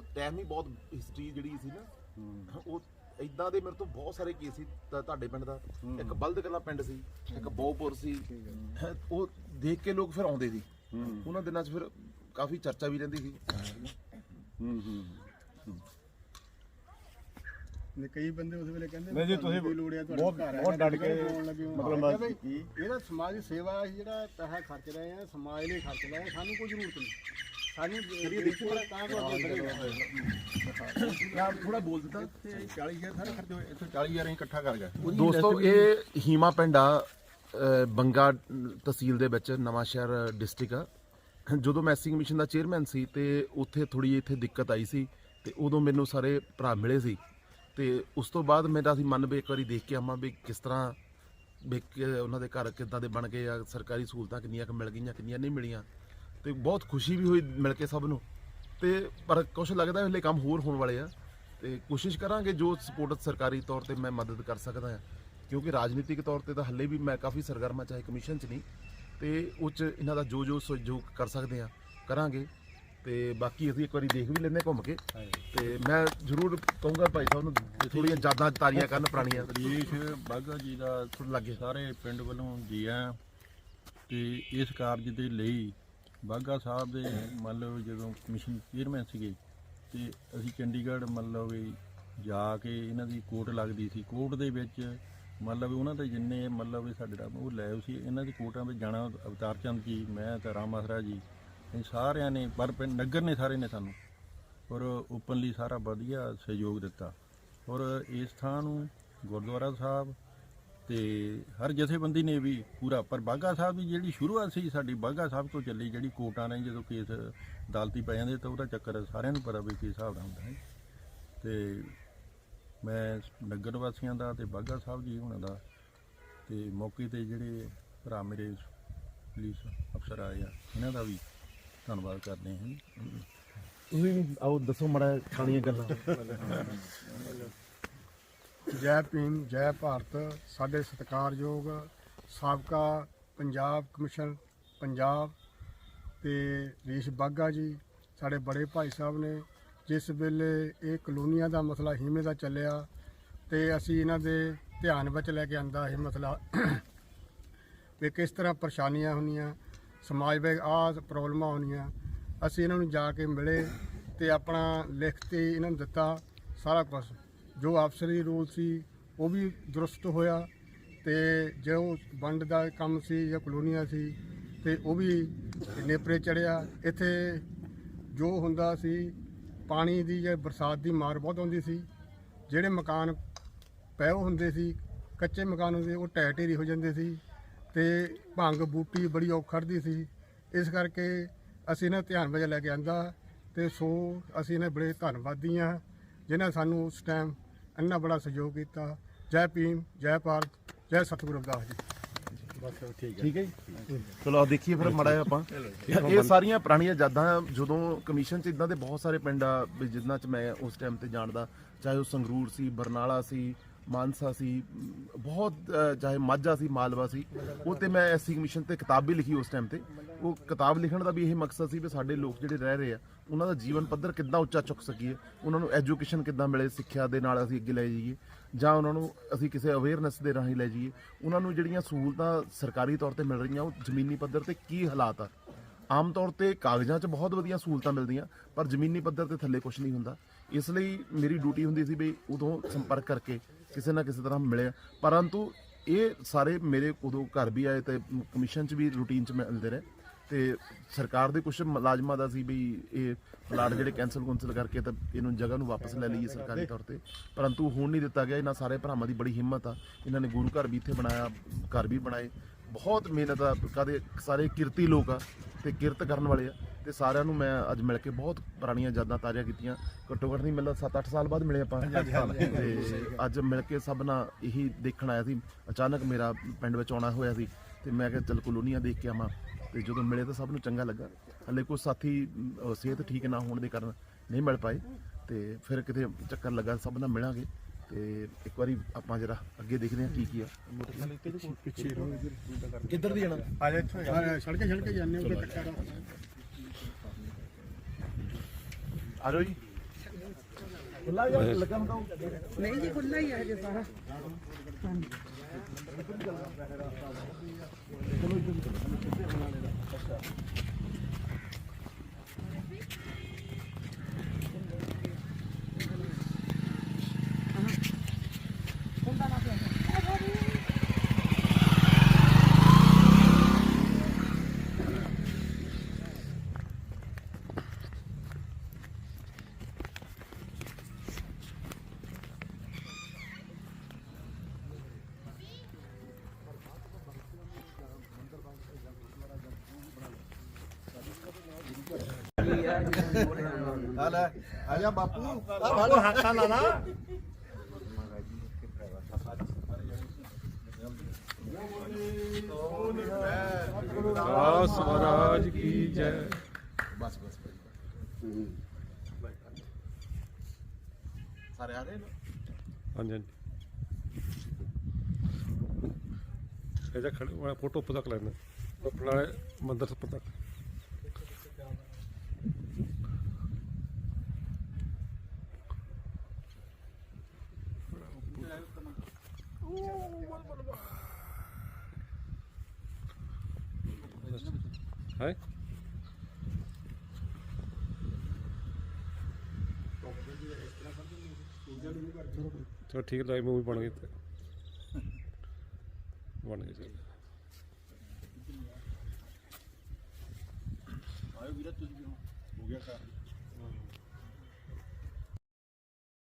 ਉਹ ਟਾਈਮ ਹੀ ਬਹੁਤ ਹਿਸਟਰੀ ਜਿਹੜੀ ਸੀ ਨਾ ਉਹ ਇਦਾਂ ਦੇ ਮੇਰੇ ਤੋਂ ਬਹੁਤ ਸਾਰੇ ਕੇਸ ਸੀ ਤਾਂ ਤੁਹਾਡੇ ਪਿੰਡ ਦਾ। ਇੱਕ ਬਲਦ ਕਲਾ ਪਿੰਡ ਸੀ ਇੱਕ ਬੋਪੁਰ ਸੀ। ਉਹ ਦੇਖ ਕੇ ਲੋਕ ਫਿਰ ਆਉਂਦੇ ਸੀ। ਉਹਨਾਂ ਦਿਨਾਂ 'ਚ ਫਿਰ ਕਾਫੀ ਚਰਚਾ ਵੀ ਰਹਿੰਦੀ ਸੀ। ਹੂੰ ਹੂੰ ਨੇ ਕਈ ਬੰਦੇ ਉਸ ਵੇਲੇ ਕਹਿੰਦੇ ਨਹੀਂ ਜੀ, ਤੁਸੀਂ ਕੀ ਲੋੜ ਹੈ ਤੁਹਾਡੇ ਬਹੁਤ- ਘਰ ਬਹੁਤ ਹੈਗਾ, ਡਟ ਕੇ। ਮਤਲਬ ਇਹਦਾ ਸਮਾਜ ਦੀ ਸੇਵਾ ਜਿਹੜਾ ਪੈਸਾ ਖਰਚ ਰਹੇ ਆ ਸਮਾਜ ਲਈ ਖਰਚ ਰਹੇ ਆ ਸਾਨੂੰ ਕੋਈ ਜ਼ਰੂਰਤ ਨਹੀਂ। ਸਾਨੂੰ ਕਰੀਏ ਦੇਖੋ। ਤਾਂ ਕੋ ਅੱਗੇ ਵਧੇਗਾ ਮੈਂ ਥੋੜਾ ਬੋਲ ਦਿੱਤਾ। 40000 ਸਾਰੇ ਖਰਚ ਹੋਏ। ਇੱਥੇ 40000 ਅਸੀਂ ਇਕੱਠਾ ਕਰ ਗਏ। ਦੋਸਤੋ ਇਹ ਹੀਮਾ ਪਿੰਡ ਆ ਬੰਗਾ ਤਹਿਸੀਲ ਦੇ ਵਿੱਚ ਨਵਾਂ ਸ਼ਹਿਰ ਡਿਸਟ੍ਰਿਕਟ ਆ। ਜਦੋਂ ਮੈਂ ਐਸਿੰਗ ਮਿਸ਼ਨ ਦਾ ਚੇਅਰਮੈਨ ਸੀ ਤੇ ਉੱਥੇ ਥੋੜੀ ਇੱਥੇ ਦਿੱਕਤ ਆਈ ਸੀ ਤੇ ਉਦੋਂ ਮੈਨੂੰ ਸਾਰੇ ਭਰਾ ਮਿਲੇ ਸੀ। ਤੇ ਉਸ ਤੋਂ ਬਾਅਦ ਮੇਰਾ ਸੀ ਮਨ ਵੀ ਇੱਕ ਵਾਰੀ ਦੇਖ ਕੇ ਆਵਾਂ ਵੀ ਕਿਸ ਤਰ੍ਹਾਂ ਵੀ ਕਿ ਉਹਨਾਂ ਦੇ ਘਰ ਕਿੱਦਾਂ ਦੇ ਬਣ ਗਏ ਆ ਸਰਕਾਰੀ ਸਹੂਲਤਾਂ ਕਿੰਨੀਆਂ ਕੁ ਮਿਲ ਗਈਆਂ ਕਿੰਨੀਆਂ ਨਹੀਂ ਮਿਲੀਆਂ। ਤੇ ਬਹੁਤ ਖੁਸ਼ੀ ਵੀ ਹੋਈ ਮਿਲ ਕੇ ਸਭ ਨੂੰ। ਤੇ ਪਰ ਕੁਝ ਲੱਗਦਾ ਹਲੇ ਕੰਮ ਹੋਰ ਹੋਣ ਵਾਲੇ ਆ। ਤੇ ਕੋਸ਼ਿਸ਼ ਕਰਾਂਗੇ ਜੋ ਸਪੋਰਟ ਸਰਕਾਰੀ ਤੌਰ ਤੇ ਮੈਂ ਮਦਦ ਕਰ ਸਕਦਾ ਹਾਂ ਕਿਉਂਕਿ ਰਾਜਨੀਤਿਕ ਤੌਰ ਤੇ ਤਾਂ ਹੱਲੇ ਵੀ ਮੈਂ ਕਾਫੀ ਸਰਗਰਮਾ ਚਾਹੇ ਕਮਿਸ਼ਨ 'ਚ ਨਹੀਂ ਤੇ ਉਹ 'ਚ ਇਹਨਾਂ ਦਾ ਜੋ ਜੋ ਸਹਿਯੋਗ ਕਰ ਸਕਦੇ ਆ ਕਰਾਂਗੇ। ਤੇ ਬਾਕੀ ਅਸੀਂ ਇੱਕ ਵਾਰੀ ਦੇਖ ਵੀ ਲੈਂਦੇ ਘੁੰਮ ਕੇ। ਤੇ ਮੈਂ ਜ਼ਰੂਰ ਕਹੂੰਗਾ ਭਾਈ ਸਾਹਿਬ ਨੂੰ ਥੋੜੀਆਂ ਯਾਦਾਂ ਤਾਰੀਆਂ ਕਰਨ ਪੁਰਾਣੀਆਂ। ਦੇਸ਼ ਬਾਗਾ ਜੀ ਦਾ ਲੱਗੇ। ਸਾਰੇ ਪਿੰਡ ਵੱਲੋਂ ਜੀ ਆਇਆਂ ਤੇ ਇਸ ਕਾਰਜ ਦੇ ਲਈ ਬਾਗਾ ਸਾਹਿਬ ਦੇ ਮੰਨ ਲਓ ਜਦੋਂ ਕਮਿਸ਼ਨ ਚੇਅਰਮੈਨ ਸੀਗੇ ਤੇ ਅਸੀਂ ਚੰਡੀਗੜ੍ਹ ਮੰਨ ਲਓ ਵੀ ਜਾ ਕੇ ਇਹਨਾਂ ਦੀ ਕੋਰਟ ਲੱਗਦੀ ਸੀ। ਕੋਰਟ ਦੇ ਵਿੱਚ ਮਤਲਬ ਉਹਨਾਂ ਦੇ ਜਿੰਨੇ ਮਤਲਬ ਵੀ ਸਾਡੇ ਨਾਲ ਉਹ ਲੈ ਸੀ। ਇਹਨਾਂ ਦੀ ਕੋਰਟਾਂ ਵਿੱਚ ਜਾਣਾ ਅਵਤਾਰ ਚੰਦ ਜੀ, ਮੈਂ ਤੇ ਰਾਮ ਆਸਰਾ ਜੀ, ਇਹ ਸਾਰਿਆਂ ਨੇ ਪਰ ਪਿੰਡ ਨਗਰ ਨੇ ਸਾਰੇ ਨੇ ਸਾਨੂੰ ਔਰ ਓਪਨਲੀ ਸਾਰਾ ਵਧੀਆ ਸਹਿਯੋਗ ਦਿੱਤਾ। ਔਰ ਇਸ ਥਾਂ ਨੂੰ ਗੁਰਦੁਆਰਾ ਸਾਹਿਬ ਤੇ ਹਰ ਜਥੇਬੰਦੀ ਨੇ ਵੀ ਪੂਰਾ, ਪਰ ਬਾਗਾ ਸਾਹਿਬ ਦੀ ਜਿਹੜੀ ਸ਼ੁਰੂਆਤ ਸੀ, ਸਾਡੀ ਬਾਗਾ ਸਾਹਿਬ ਤੋਂ ਚੱਲੀ, ਜਿਹੜੀ ਕੋਰਟਾਂ ਨੇ, ਜਦੋਂ ਕੇਸ ਅਦਾਲਤੀ ਪੈ ਜਾਂਦੇ, ਤਾਂ ਉਹਦਾ ਚੱਕਰ ਸਾਰਿਆਂ ਨੂੰ ਪਤਾ ਵੀ ਕੀ ਹਿਸਾਬ ਦਾ ਹੁੰਦਾ ਹੈ। ਤੇ ਮੈਂ ਨਗਰ ਵਾਸੀਆਂ ਦਾ ਤੇ ਬਾਗਾ ਸਾਹਿਬ ਜੀ ਹੁਣਾਂ ਦਾ, ਤੇ ਮੌਕੇ ਤੇ ਜਿਹੜੇ ਭਰਾ ਮੇਰੇ ਪੁਲਿਸ ਅਫਸਰ ਆਏ ਆ, ਇਹਨਾਂ ਦਾ ਵੀ ਧੰਨਵਾਦ ਕਰਦੇ ਹਾਂ। ਤੁਸੀਂ ਵੀ ਆਓ, ਦੱਸੋ ਮੜਾ ਖਾਣੀਆਂ ਗੱਲਾਂ। ਜੈ ਭੀਮ, ਜੈ ਭਾਰਤ, ਸਾਡੇ ਸਤਿਕਾਰਯੋਗ ਸਾਬਕਾ ਪੰਜਾਬ ਕਮਿਸ਼ਨ, ਪੰਜਾਬ ਤੇ ਰੀਸ਼ ਬਾਗਾ ਜੀ, ਸਾਡੇ ਬੜੇ ਭਾਈ ਸਾਹਿਬ ਨੇ, ਜਿਸ ਵੇਲੇ ਇਹ ਕਲੋਨੀਆਂ ਦਾ ਮਸਲਾ ਹੀਮੇ ਦਾ ਚੱਲਿਆ ਤੇ ਅਸੀਂ ਇਹਨਾਂ ਦੇ ਧਿਆਨ ਵਿੱਚ ਲੈ ਕੇ ਆਂਦਾ ਇਹ ਮਸਲਾ ਵੀ ਕਿਸ ਤਰ੍ਹਾਂ ਪਰੇਸ਼ਾਨੀਆਂ ਹੁੰਦੀਆਂ, ਸਮਾਜ ਵਿੱਚ ਆਹ ਪ੍ਰੋਬਲਮਾਂ ਹੁੰਦੀਆਂ ਅਸੀਂ ਇਹਨਾਂ ਨੂੰ ਜਾ ਕੇ ਮਿਲੇ ਤੇ ਆਪਣਾ ਲਿਖਤੀ ਇਹਨਾਂ ਨੂੰ ਦਿੱਤਾ ਸਾਰਾ ਕੁਝ ਜੋ ਅਫਸਰੀ ਰੂਲ ਸੀ, ਉਹ ਵੀ ਦਰੁਸਤ ਹੋਇਆ ਤੇ ਜੋ ਵੰਡ ਦਾ ਕੰਮ ਸੀ ਜਾਂ ਕਲੋਨੀਆਂ ਸੀ ਤੇ ਉਹ ਵੀ ਨੇਪਰੇ ਚੜਿਆ। ਇੱਥੇ ਜੋ ਹੁੰਦਾ ਸੀ, ਪਾਣੀ ਦੀ ਜਾਂ ਬਰਸਾਤ ਦੀ ਮਾਰ ਬਹੁਤ ਆਉਂਦੀ ਸੀ। ਜਿਹੜੇ ਮਕਾਨ ਪਏ ਹੁੰਦੇ ਸੀ, ਕੱਚੇ ਮਕਾਨ ਹੁੰਦੇ, ਉਹ ਢਹਿ ਢੇਰੀ ਹੋ ਜਾਂਦੇ ਸੀ ਤੇ ਭੰਗ ਬੂਟੀ ਬੜੀ ਔਖੜਦੀ ਸੀ। ਇਸ ਕਰਕੇ ਅਸੀਂ ਇਹਨਾਂ ਧਿਆਨ ਵਿੱਚ ਲੈ ਕੇ ਆਂਦਾ ਤੇ ਸੋ ਅਸੀਂ ਇਹਨਾਂ ਬੜੇ ਧੰਨਵਾਦੀ ਹਾਂ, ਜਿਨ੍ਹਾਂ ਸਾਨੂੰ ਉਸ ਟਾਈਮ ਇੰਨਾ ਬੜਾ ਸਹਿਯੋਗ ਕੀਤਾ। ਜੈ ਭੀਮ ਜੈ ਭਾਰਤ ਜੈ ਸਤਿਗੁਰੂ ਰਵਿਦਾਸ ਜੀ। ਬਸ ਠੀਕ ਹੈ। ਠੀਕ ਹੈ ਜੀ? ਚਲੋ ਆਓ ਦੇਖੀਏ ਫਿਰ ਮੜਾ ਆਪਾਂ। ਇਹ ਸਾਰੀਆਂ ਪੁਰਾਣੀਆਂ ਯਾਦਾਂ ਜਦੋਂ ਕਮਿਸ਼ਨ ਚ ਇਦਾਂ ਦੇ ਬਹੁਤ ਸਾਰੇ ਪਿੰਡ ਆ ਵੀ ਜਿਨ੍ਹਾਂ ਚ ਮੈਂ ਉਸ ਟਾਈਮ ਤੇ ਜਾਣਦਾ ਚਾਹੇ ਉਹ ਸੰਗਰੂਰ ਸੀ ਬਰਨਾਲਾ ਸੀ ਮਾਨਸਾ ਸੀ, ਬਹੁਤ ਚਾਹੇ ਮਾਝਾ ਸੀ, ਮਾਲਵਾ ਸੀ, ਉਹ ਤੇ ਮੈਂ ਐਸਸੀ ਕਮਿਸ਼ਨ ਤੇ ਕਿਤਾਬ ਵੀ ਲਿਖੀ ਉਸ ਟਾਈਮ ਤੇ। ਉਹ ਕਿਤਾਬ ਲਿਖਣ ਦਾ ਵੀ ਇਹ ਮਕਸਦ ਸੀ ਵੀ ਸਾਡੇ ਲੋਕ ਜਿਹੜੇ ਰਹਿ ਰਹੇ ਆ, ਉਹਨਾਂ ਦਾ ਜੀਵਨ ਪੱਧਰ ਕਿੱਦਾਂ ਉੱਚਾ ਚੁੱਕ ਸਕੀਏ, ਉਹਨਾਂ ਨੂੰ ਐਜੂਕੇਸ਼ਨ ਕਿੱਦਾਂ ਮਿਲੇ, ਸਿੱਖਿਆ ਦੇ ਨਾਲ ਅਸੀਂ ਅੱਗੇ ਲੈ ਜਾਈਏ, ਜਾਂ ਉਹਨਾਂ ਨੂੰ ਅਸੀਂ ਕਿਸੇ ਅਵੇਅਰਨੈਸ ਦੇ ਰਾਹੀਂ ਲੈ ਜਾਈਏ। ਉਹਨਾਂ ਨੂੰ ਜਿਹੜੀਆਂ ਸਹੂਲਤਾਂ ਸਰਕਾਰੀ ਤੌਰ ਤੇ ਮਿਲ ਰਹੀਆਂ, ਉਹ ਜ਼ਮੀਨੀ ਪੱਧਰ ਤੇ ਕੀ ਹਾਲਾਤ ਆ? ਆਮ ਤੌਰ ਤੇ ਕਾਗਜ਼ਾਂ 'ਚ ਬਹੁਤ ਵਧੀਆ ਸਹੂਲਤਾਂ ਮਿਲਦੀਆਂ, ਪਰ ਜ਼ਮੀਨੀ ਪੱਧਰ ਤੇ ਥੱਲੇ ਕੁਝ ਨਹੀਂ ਹੁੰਦਾ। ਇਸ ਲਈ ਮੇਰੀ ਡਿਊਟੀ ਹੁੰਦੀ ਸੀ ਵੀ ਉਦੋਂ ਸੰਪਰਕ ਕਰਕੇ ਕਿਸੇ ਨਾ ਕਿਸੇ ਤਰ੍ਹਾਂ ਮਿਲਿਆ। ਪਰੰਤੂ ਇਹ ਸਾਰੇ ਮੇਰੇ ਉਦੋਂ ਘਰ ਵੀ ਆਏ ਤੇ ਕਮਿਸ਼ਨ 'ਚ ਵੀ ਰੂਟੀਨ 'ਚ ਮਿਲਦੇ ਰਹੇ। ਤੇ ਸਰਕਾਰ ਦੇ ਕੁਝ ਮੁਲਾਜ਼ਮਾਂ ਦਾ ਸੀ ਵੀ ਇਹ ਪਲਾਟ ਜਿਹੜੇ ਕੈਨਸਲ ਕੁੰਸਲ ਕਰਕੇ ਤਾਂ ਇਹਨੂੰ ਜਗ੍ਹਾ ਨੂੰ ਵਾਪਸ ਲੈ ਲਈਏ ਸਰਕਾਰੀ ਤੌਰ ਤੇ। ਪਰੰਤੂ ਹੁਣ ਨਹੀਂ ਦਿੱਤਾ ਗਿਆ, ਇਹਨਾਂ ਸਾਰੇ ਭਰਾਵਾਂ ਦੀ ਬੜੀ ਹਿੰਮਤ ਆ। ਇਹਨਾਂ ਨੇ ਗੁਰੂ ਘਰ ਵੀ ਇੱਥੇ ਬਣਾਇਆ, ਘਰ ਵੀ ਬਣਾਏ। ਬਹੁਤ ਮਿਹਨਤ ਆ ਕਦੇ ਸਾਰੇ ਕਿਰਤੀ ਲੋਕ ਆ ਤੇ ਕਿਰਤ ਕਰਨ ਵਾਲੇ ਆ ਤੇ ਸਾਰਿਆਂ ਨੂੰ ਮੈਂ ਅੱਜ ਮਿਲ ਕੇ ਬਹੁਤ ਪੁਰਾਣੀਆਂ ਯਾਦਾਂ ਤਾਜ਼ਾ ਕੀਤੀਆਂ। ਘੱਟੋ ਘੱਟ ਨਹੀਂ ਮਿਲਦਾ 7-8 ਸਾਲ ਬਾਅਦ ਮਿਲੇ ਆਪਾਂ। ਤੇ ਅੱਜ ਮਿਲ ਕੇ ਸਭ ਨਾਲ ਇਹੀ ਦੇਖਣ ਆਇਆ ਸੀ। ਅਚਾਨਕ ਮੇਰਾ ਪਿੰਡ ਵਿੱਚ ਆਉਣਾ ਹੋਇਆ ਸੀ ਤੇ ਮੈਂ ਕਿਹਾ ਚਲ ਕਲੋਨੀਆਂ ਦੇਖ ਕੇ ਆਵਾਂ। ਤੇ ਜਦੋਂ ਮਿਲੇ ਤਾਂ ਸਭ ਨੂੰ ਚੰਗਾ ਲੱਗਾ। ਹਲੇ ਕੋਈ ਸਾਥੀ ਸਿਹਤ ਠੀਕ ਨਾ ਹੋਣ ਦੇ ਕਾਰਨ ਨਹੀਂ ਮਿਲ ਪਾਏ। ਤੇ ਫਿਰ ਕਿਤੇ ਚੱਕਰ ਲੱਗਾ ਸਭ ਨਾਲ ਮਿਲਾਂਗੇ। ਤੇ ਇੱਕ ਵਾਰੀ ਆਪਾਂ ਜਰਾ ਅੱਗੇ ਦੇਖਦੇ ਹਾਂ ਕੀ ਕੀ ਆ। ਪਿੱਛੇ ਰਹੋ ਕਿੱਧਰ ਦੀ ਜਾਣਾ? ਆ ਜਾ ਇੱਥੋਂ ਆ। ਸੜਕੇ ਸੜਕੇ ਜਾਂਦੇ ਉਹ ਕੱਟਾ ਦਾ ਆ ਜਾਓ ਜੀ। ਖੁੱਲਾ ਜਾਂ ਲੱਗਾ ਹੁੰਦਾ ਨਹੀਂ ਜੀ ਖੁੱਲਾ ਹੀ ਹੈ ਹਜੇ ਸਾਰਾ। ਆ ਲੈ ਆ ਜਾ ਬਾਪੂ ਆ ਵਾਲੋ ਹੱਥਾਂ ਨਾਲ ਨਾ ਸਵਰਾਜ ਕੀ ਜੈ ਬਸ ਬਸ ਸਾਰੇ ਆ ਰਹੇ ਨੇ ਹਾਂਜੀ ਹਾਂਜੀ ਇਹਦਾ ਖੜੇ ਫੋਟੋ ਉੱਪਰ ਤੱਕ ਲੈਣਾ ਆਪਣਾ ਮੰਦਰ ਉੱਪਰ ਤੱਕ ਹੈ ਚਲੋ ਠੀਕ ਹੈ ਮੂਵੀ ਬਣ ਗਈ ਤੇ ਬਣ ਗਈ ਚਲੋ ਆਇਓ ਵੀਰਾ ਤੁਸੀਂ ਵੀ। ਹੋ ਗਿਆ ਕਰ